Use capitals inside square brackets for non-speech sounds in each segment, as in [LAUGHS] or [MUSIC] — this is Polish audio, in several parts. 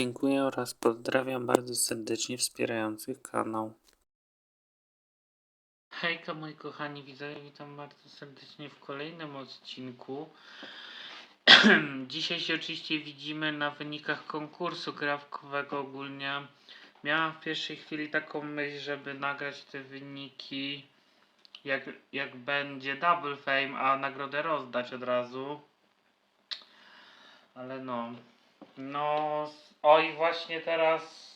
Dziękuję oraz pozdrawiam bardzo serdecznie wspierających kanał. Hejka moi kochani widzowie, witam bardzo serdecznie w kolejnym odcinku. [CLEARS THROAT] Dzisiaj się oczywiście widzimy na wynikach konkursu grafkowego ogólnie. Miałam w pierwszej chwili taką myśl, żeby nagrać te wyniki jak, jak będzie Double Fame, a nagrodę rozdać od razu. Ale no. No. Oj, właśnie teraz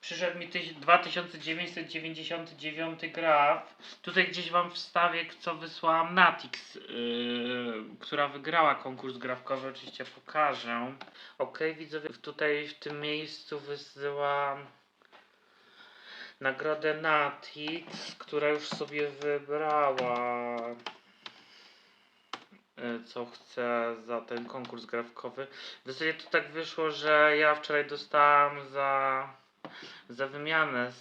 przyszedł mi tyś- 2999 graf. Tutaj gdzieś wam wstawię, co wysłałam Natix, yy, która wygrała konkurs grafkowy. Oczywiście pokażę. Ok, widzowie, tutaj w tym miejscu wysyłam nagrodę Natix, która już sobie wybrała co chce za ten konkurs grafkowy. W zasadzie to tak wyszło, że ja wczoraj dostałam za, za wymianę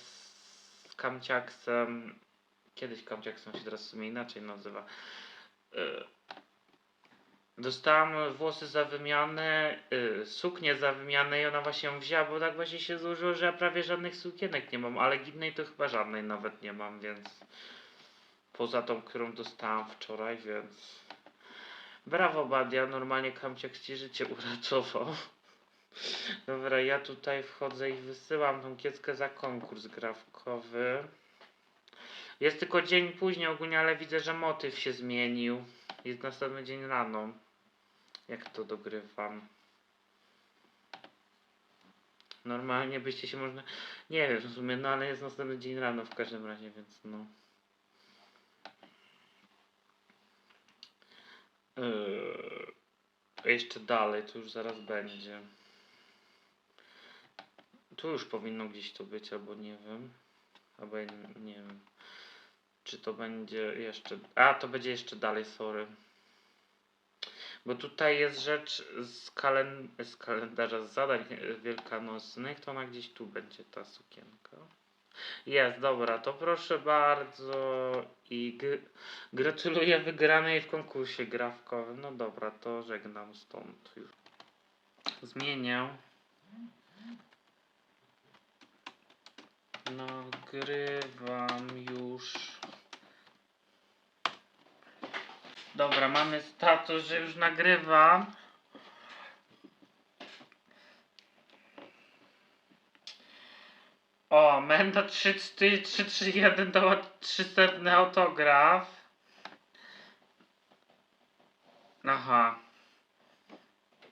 z Kamciaksem. Kiedyś Kamciaksem się teraz w sumie inaczej nazywa. Y, Dostałam włosy za wymianę, y, suknię za wymianę i ona właśnie ją wzięła, bo tak właśnie się złożyło, że ja prawie żadnych sukienek nie mam, ale gidnej to chyba żadnej nawet nie mam, więc poza tą, którą dostałam wczoraj, więc brawo Badia, normalnie Kamciak ci życie uratował. Dobra, ja tutaj wchodzę i wysyłam tą kieckę za konkurs grafkowy. Jest tylko dzień później ogólnie, ale widzę, że motyw się zmienił. Jest następny dzień rano. Jak to dogrywam? Normalnie byście się można... Nie wiem w sumie, no ale jest następny dzień rano w każdym razie, więc no. Yy, jeszcze dalej, to już zaraz będzie. Tu już powinno gdzieś to być, albo nie wiem. Albo ja nie, nie wiem. Czy to będzie jeszcze. A, to będzie jeszcze dalej, sorry. Bo tutaj jest rzecz z, kalen... z kalendarza zadań wielkanocnych, to ona gdzieś tu będzie ta sukienka. Jest, dobra, to proszę bardzo i gr- gratuluję wygranej w konkursie grafkowym. No dobra, to żegnam stąd już. Zmienię. Nagrywam już. Dobra, mamy status, że już nagrywam. O, Menda 331 dała 300 autograf. Aha.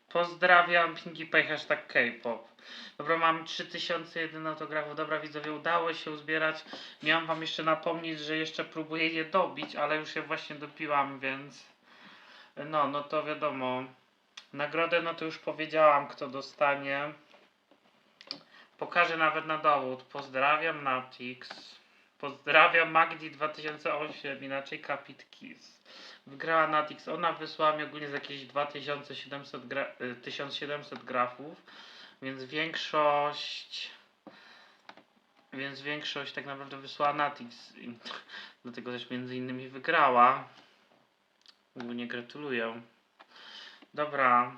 Pozdrawiam Pinkie Pie hashtag K-pop. Dobra, mam 3001 autografów. Dobra, widzowie, udało się uzbierać. Miałam wam jeszcze napomnieć, że jeszcze próbuję je dobić, ale już je właśnie dopiłam, więc... No, no to wiadomo. Nagrodę, no to już powiedziałam, kto dostanie. Pokażę nawet na dowód. Pozdrawiam Natix. Pozdrawiam Magdi 2008, inaczej Capit Kiss. Wygrała Natix. Ona wysłała mi ogólnie z jakieś 2700 gra, y, 1700 grafów, więc większość więc większość tak naprawdę wysłała Natix. Dlatego też między innymi wygrała. Ogólnie gratuluję. Dobra.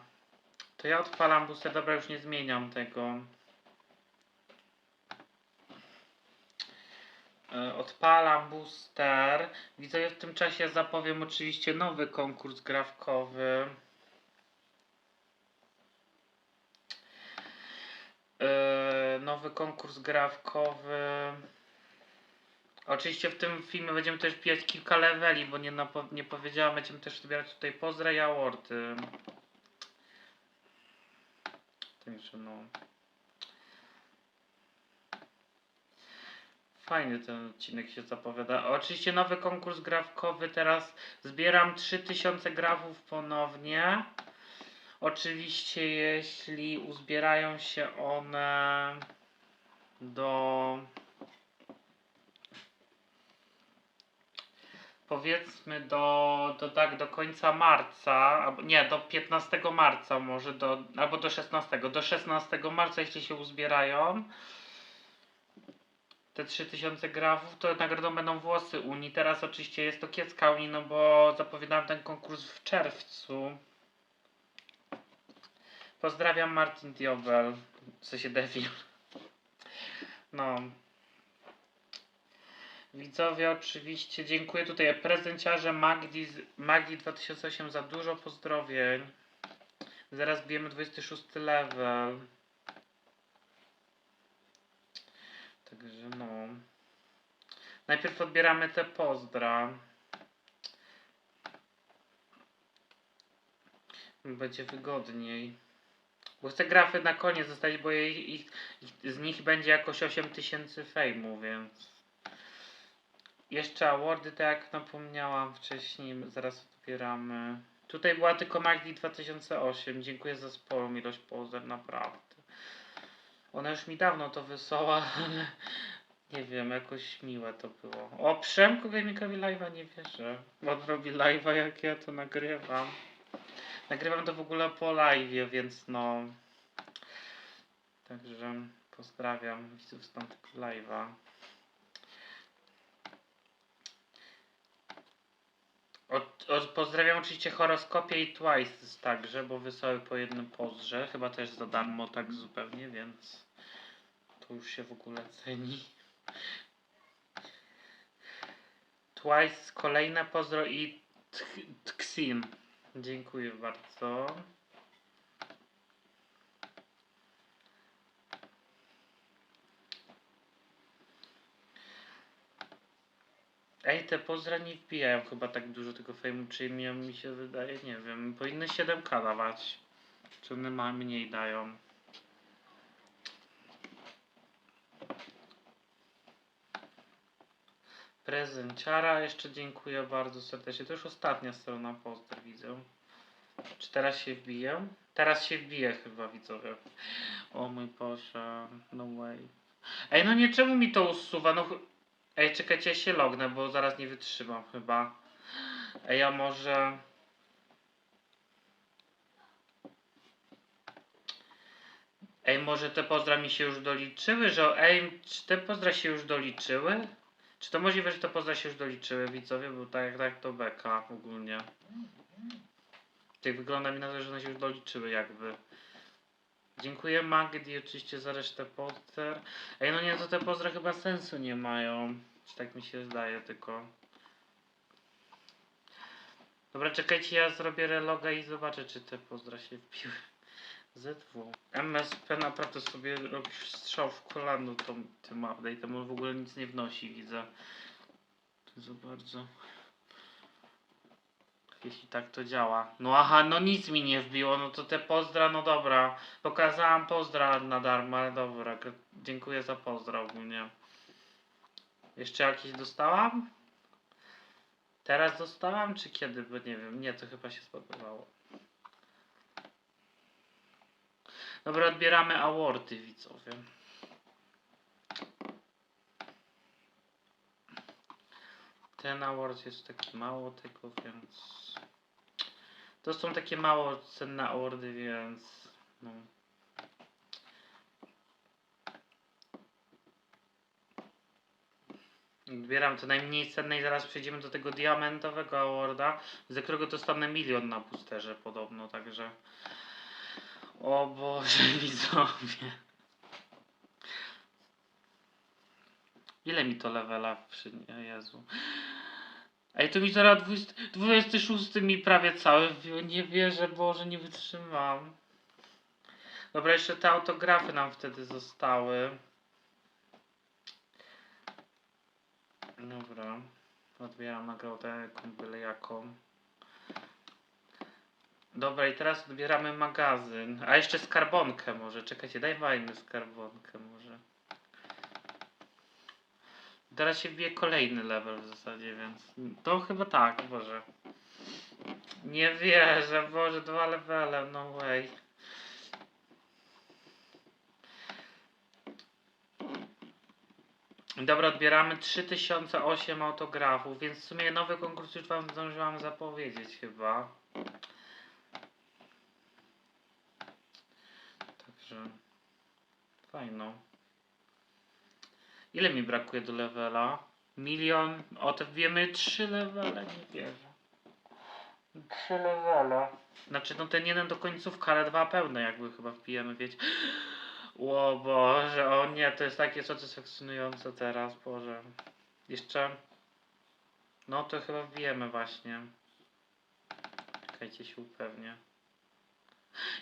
To ja odpalam booster. Dobra, już nie zmieniam tego. Odpalam booster. Widzę, w tym czasie zapowiem oczywiście nowy konkurs grafkowy. E, Nowy konkurs grafkowy. Oczywiście w tym filmie będziemy też pijać kilka leveli, bo nie, nie powiedziałam, będziemy też zbierać tutaj pozdra i aorty. Także no. Fajny ten odcinek się zapowiada. Oczywiście nowy konkurs grafkowy teraz zbieram 3000 grafów ponownie. Oczywiście jeśli uzbierają się one do powiedzmy do, do tak do końca marca, albo nie, do 15 marca może, do, albo do 16, do 16 marca jeśli się uzbierają te 3000 grafów, to nagrodą będą włosy Unii. Teraz oczywiście jest to kiecka Unii, no bo zapowiadałem ten konkurs w czerwcu. Pozdrawiam Martin Diobel. W sensie Devil. No. Widzowie oczywiście dziękuję tutaj prezenciarze Magdi, Magdi 2008 za dużo pozdrowień. Zaraz bijemy 26 level. Także no. Najpierw odbieramy te pozdra. Będzie wygodniej. Bo chcę grafy na koniec zostać, bo ich, ich, z nich będzie jakoś 8000 fejmu, więc. Jeszcze awardy, tak jak napomniałam wcześniej, zaraz odbieramy. Tutaj była tylko Magdi 2008. Dziękuję za sporą ilość pozer, naprawdę. Ona już mi dawno to wysłała, [LAUGHS] ale nie wiem, jakoś miłe to było. O, Przemku Gamingowi live'a nie wierzę. On robi live'a, jak ja to nagrywam. Nagrywam to w ogóle po live'ie, więc no. Także pozdrawiam widzów z tamtego live'a. Od, od, pozdrawiam oczywiście Horoskopie i Twice także, bo wysłały po jednym pozdrze. Chyba też za darmo tak zupełnie, więc to już się w ogóle ceni. Twice kolejne pozdro i Tksin. Dziękuję bardzo. Ej, te pozdra nie wbijają chyba tak dużo tego fejmu, czy mi, mi się wydaje, nie wiem. Powinny 7k dawać. Czy one ma mniej dają? Prezenciara, jeszcze dziękuję bardzo serdecznie. To już ostatnia strona pozdr widzę. Czy teraz się wbiję? Teraz się wbije chyba widzowie. O mój Boże, no way. Ej, no nie czemu mi to usuwa? No, ej, czekajcie, ja się lognę, bo zaraz nie wytrzymam chyba. Ej, może... Ej, może te pozdra mi się już doliczyły, że... Ej, czy te pozdra się już doliczyły? Czy to możliwe, że te pozdra się już doliczyły, widzowie? Bo tak, tak to beka ogólnie. Tak wygląda mi na to, że one się już doliczyły jakby. Dziękuję Magdi oczywiście za resztę poster. Ej, no nie, to te pozdra chyba sensu nie mają. Tak mi się zdaje tylko. Dobra, czekajcie, ja zrobię reloga i zobaczę, czy te pozdra się wpiły. ZW. MSP naprawdę sobie robi strzał w kolano tą, tym update'em. On w ogóle nic nie wnosi, widzę. Za bardzo. Jeśli tak to działa. No aha, no nic mi nie wbiło, no to te pozdra, no dobra. Pokazałam pozdra na darmo, ale dobra. Dziękuję za pozdra ogólnie. Jeszcze jakieś dostałam? Teraz dostałam, czy kiedy? Bo nie wiem. Nie, to chyba się spodobało. Dobra, odbieramy awardy, widzowie. Ten award jest taki mało tego, więc... To są takie mało cenne awardy, więc... No. Odbieram to najmniej cenne i zaraz przejdziemy do tego diamentowego awarda, za którego dostanę milion na boosterze podobno, także... O Boże, [LAUGHS] widzowie. Ile mi to levela przy... O Jezu. Ej, to mi 20, 26 mi prawie cały. Nie wierzę, Boże, nie wytrzymam. Dobra, jeszcze te autografy nam wtedy zostały. Dobra. Odbieram nagrodę byle jaką. Dobra, i teraz odbieramy magazyn. A jeszcze skarbonkę może. Czekajcie, dajmy skarbonkę może. Teraz się wbije kolejny level w zasadzie, więc to chyba tak, Boże. Nie wierzę, Boże, dwa levele, no way. Dobra, odbieramy 3008 autografów, więc w sumie nowy konkurs już wam zdążyłam zapowiedzieć chyba. Także fajno. Ile mi brakuje do levela? Milion. O, to wiemy trzy levele, nie wierzę. Trzy levela. Znaczy, no ten jeden do końcówka, ale dwa pełne jakby chyba wpijemy, wiecie. O Boże, o nie, to jest takie satysfakcjonujące teraz, Boże. Jeszcze... No to chyba wbijemy właśnie. Czekajcie się upewnię.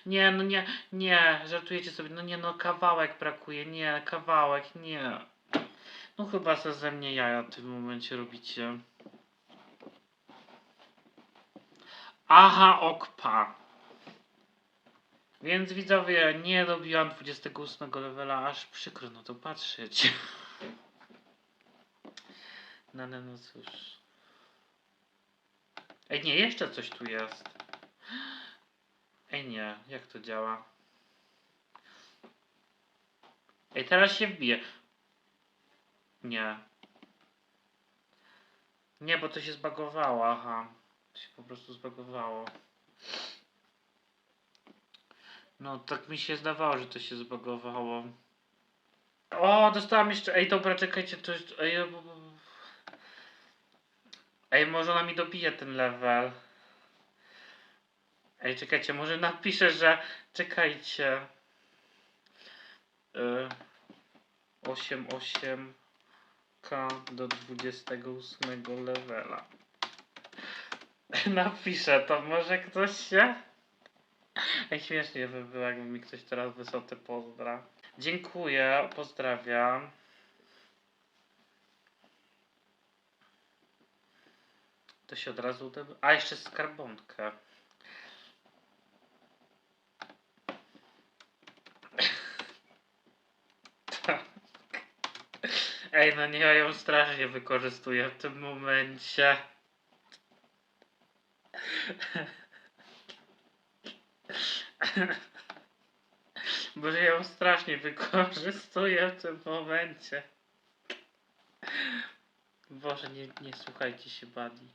Nie, no nie, nie, żartujecie sobie, no nie, no kawałek brakuje, nie, kawałek, nie. No chyba se ze mnie jaja w tym momencie robicie. Aha, okpa. Więc widzowie, nie dobiłam 28 levela, aż przykro na to patrzeć. [LAUGHS] No, no, no cóż. Ej, nie, jeszcze coś tu jest. Ej, nie, jak to działa? Ej, teraz się wbije. Nie. Nie, bo to się zbagowało, aha. To się po prostu zbagowało. No, tak mi się zdawało, że to się zbagowało. O, dostałam jeszcze. Ej, dobra, czekajcie, to jest. Ej, bo- Ej, może ona mi dobije ten level. Ej, czekajcie, może napiszę, że. Czekajcie. Y... 8, 8 K do 28 levela. [LAUGHS] Napiszę to, może ktoś się? Ej, śmiesznie by było, jakby mi ktoś teraz wysłał te pozdra. Dziękuję, pozdrawiam. To się od razu. A, jeszcze skarbonkę. Tak. Ej, no nie, ja ją strasznie wykorzystuję w tym momencie. Ja ją strasznie wykorzystuję w tym momencie. Boże, nie, nie słuchajcie się Buddy.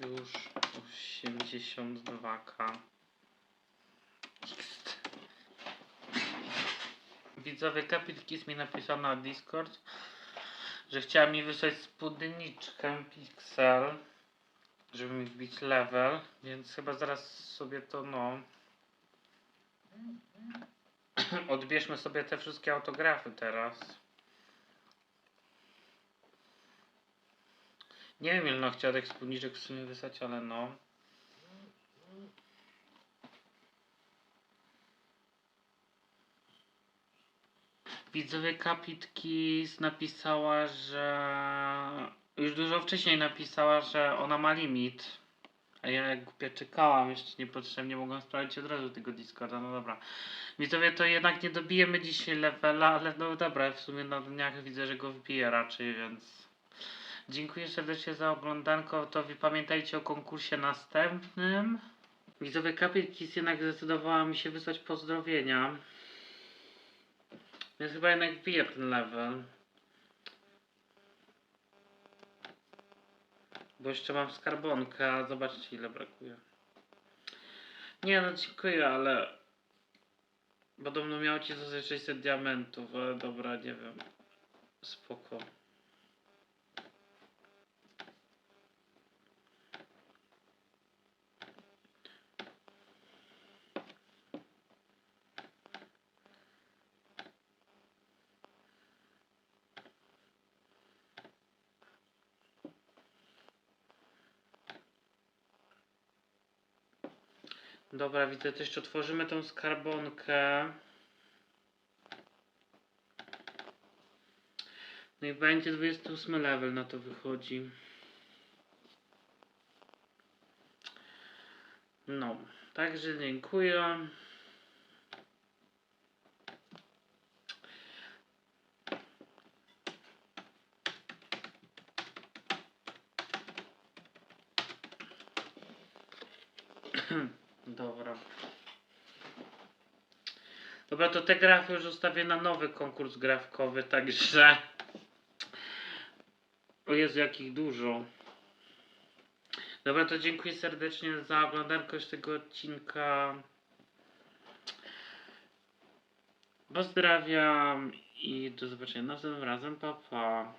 Już 82k. Widzowie Kapitkiss mi napisał na Discord, że chciała mi wysłać spódniczkę Pixel, żeby mi wbić level, więc chyba zaraz sobie to no... [CLEARS THROAT] Odbierzmy sobie te wszystkie autografy teraz. Nie wiem ile no chciała tych spódniczek w sumie wysłać, ale no. Widzowie Kapitki napisała, że już dużo wcześniej napisała, że ona ma limit. A ja jak głupia czekałam, jeszcze niepotrzebnie mogłam sprawdzić od razu tego Discorda, no dobra. Widzowie, to jednak nie dobijemy dzisiaj levela, ale no dobra, w sumie na dniach widzę, że go wbiję raczej, więc... Dziękuję serdecznie za oglądanko, to wy pamiętajcie o konkursie następnym. Widzowie Kapitki jednak zdecydowała mi się wysłać pozdrowienia. Więc chyba jednak wbiję ten level. Bo jeszcze mam skarbonkę, a zobaczcie ile brakuje. Nie no, dziękuję, ale... Podobno miał ci zostać 600 diamentów, ale dobra, nie wiem. Spoko. Dobra, widzę, to jeszcze otworzymy tą skarbonkę. No i będzie 28 level na to wychodzi. No, także dziękuję. [CLEARS THROAT] Dobra. Dobra, to te grafy już zostawię na nowy konkurs grafkowy, także... O Jezu, jakich dużo. Dobra, to dziękuję serdecznie za oglądanko już tego odcinka. Pozdrawiam i do zobaczenia następnym razem. Pa, pa.